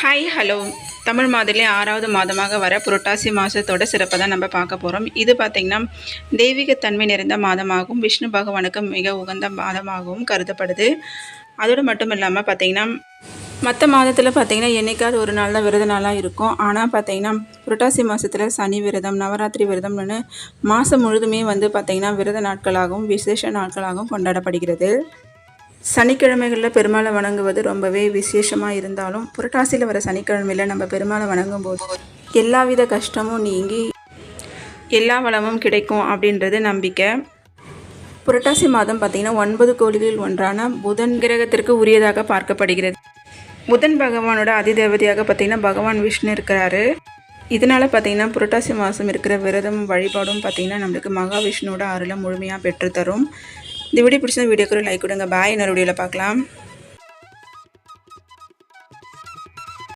Hi hello Tamil மாதிரிலே ஆறாவது மாதமாக வர புரட்டாசி மாதத்தோட சிறப்பை தான் நம்ம பார்க்க போகிறோம் இது பார்த்திங்கன்னா தெய்வீகத்தன்மை நிறைந்த மாதமாகவும் விஷ்ணு பகவானுக்கு மிக உகந்த மாதமாகவும் கருதப்படுது. அதோடு மட்டும் இல்லாமல் பார்த்திங்கன்னா மற்ற மாதத்தில் பார்த்திங்கன்னா என்னைக்காவது ஒரு நாள் தான் விரத நாளாக இருக்கும். ஆனால் பார்த்திங்கன்னா புரட்டாசி மாதத்தில் சனி விரதம் நவராத்திரி விரதம்னு மாதம் முழுதுமே வந்து பார்த்திங்கன்னா விரத நாட்களாகவும் விசேஷ நாட்களாகவும் கொண்டாடப்படுகிறது. சனிக்கிழமைகளில் பெருமாளை வணங்குவது ரொம்பவே விசேஷமாக இருந்தாலும் புரட்டாசியில் வர சனிக்கிழமையில் நம்ம பெருமாளை வணங்கும் போது எல்லாவித கஷ்டமும் நீங்கி எல்லா வளமும் கிடைக்கும் அப்படின்றது நம்பிக்கை. புரட்டாசி மாதம் பார்த்திங்கன்னா ஒன்பது கோள்களில் ஒன்றான புதன் கிரகத்திற்கு உரியதாக பார்க்கப்படுகிறது. புதன் பகவானோட அதிதேவதையாக பார்த்திங்கன்னா பகவான் விஷ்ணு இருக்கிறாரு. இதனால் பார்த்திங்கன்னா புரட்டாசி மாதம் இருக்கிற விரதம் வழிபாடும் பார்த்திங்கன்னா நம்மளுக்கு மகாவிஷ்ணுவோட அருளை முழுமையாக பெற்றுத்தரும். இந்த வீடியோ பிடிச்சிருந்த வீடியோக்கு லைக் கொடுங்க. பாய் இன்னொரு வீடியோவில் பார்க்கலாம்.